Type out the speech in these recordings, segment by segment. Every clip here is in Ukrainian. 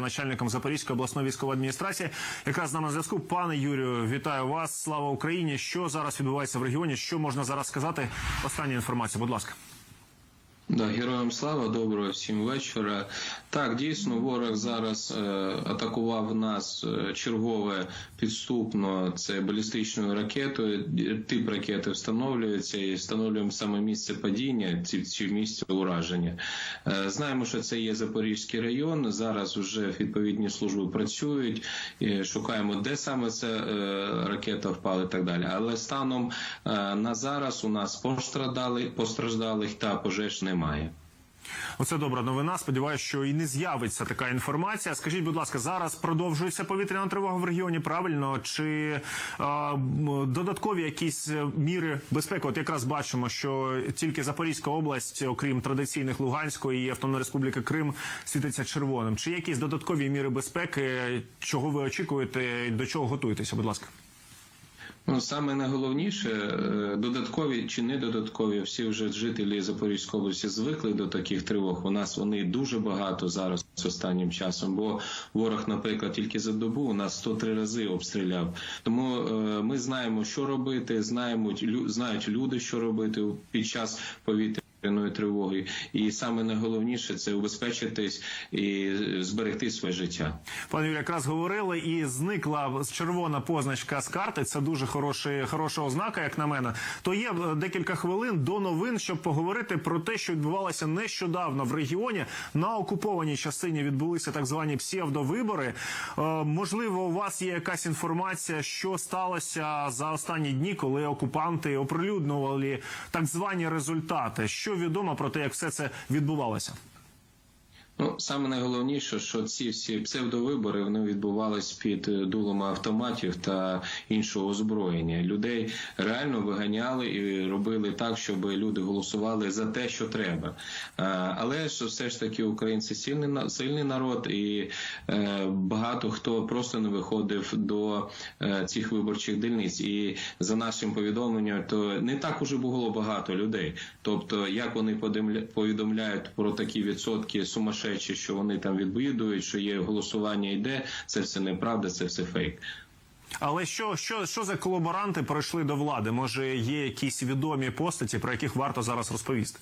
начальником Запорізької обласної військової адміністрації. Якраз з нами на зв'язку. Пане Юрію, вітаю вас. Слава Україні! Що зараз відбувається в регіоні? Що можна зараз сказати? Остання інформація, будь ласка. Да, героям слава, доброго всім вечора. Так, дійсно, ворог зараз е, атакував нас е, чергове підступно. Це балістичною ракетою. Тип ракети встановлюється і встановлюємо саме місце падіння, ці, ці місце ураження. Е, знаємо, що це є Запорізький район. Зараз вже відповідні служби працюють. І шукаємо, де саме ця е, ракета впала і так далі. Але станом е, на зараз у нас постраждали, постраждалих та пожеж немає. Оце добра новина. Сподіваюся, що і не з'явиться така інформація. Скажіть, будь ласка, зараз продовжується повітряна тривога в регіоні. Правильно чи а, додаткові якісь е, міри безпеки? От якраз бачимо, що тільки Запорізька область, окрім традиційних Луганської і Автономної Республіки Крим, світиться червоним. Чи якісь додаткові міри безпеки? Чого ви очікуєте? До чого готуєтеся? Будь ласка. Ну, саме найголовніше, е, додаткові чи не додаткові, всі вже жителі Запорізької області звикли до таких тривог. У нас вони дуже багато зараз останнім часом. Бо ворог, наприклад, тільки за добу у нас 103 рази обстріляв. Тому е, ми знаємо, що робити, знаємо знають люди, що робити під час повітря. Тривоги, і саме найголовніше це убезпечитись і зберегти своє життя. Пане Юрію, якраз говорили, і зникла червона позначка з карти. Це дуже хороший, хороша ознака, як на мене. То є е, декілька хвилин до новин, щоб поговорити про те, що відбувалося нещодавно в регіоні. На окупованій частині відбулися так звані псевдовибори. Е, можливо, у вас є якась інформація, що сталося за останні дні, коли окупанти оприлюднювали так звані результати. Що відомо про те, як все це відбувалося? Ну, саме найголовніше, що ці всі псевдовибори вони відбувались під е, дулами автоматів та іншого озброєння. Людей реально виганяли і робили так, щоб люди голосували за те, що треба. Е, Але ж все ж таки українці сильний сильний народ, і е, багато хто просто не виходив до цих виборчих дільниць. І за нашим повідомленням, то не так уже було багато людей. Тобто, як вони повідомляють про такі відсотки сумасшедші, що вони там відвідують, що є голосування йде, це все неправда, це все фейк. Але що, що, що за колаборанти прийшли до влади? Може, є якісь відомі постаті, про яких варто зараз розповісти?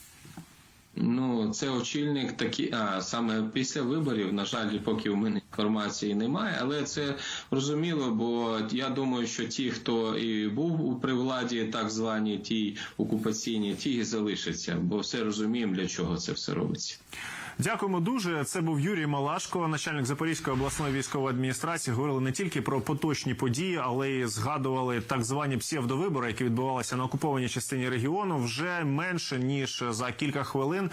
Ну, це очільник такі, а саме після виборів, на жаль, поки у мене інформації немає, але це розуміло, бо я думаю, що ті, хто і був при владі, так звані ті окупаційні, ті і залишаться, бо все розуміємо, для чого це все робиться. Дякуємо дуже. Це був Юрій Малашко, начальник Запорізької обласної військової адміністрації. Говорили не тільки про поточні події, але й згадували так звані псевдовибори, які відбувалися на окупованій частині регіону вже менше ніж за кілька хвилин.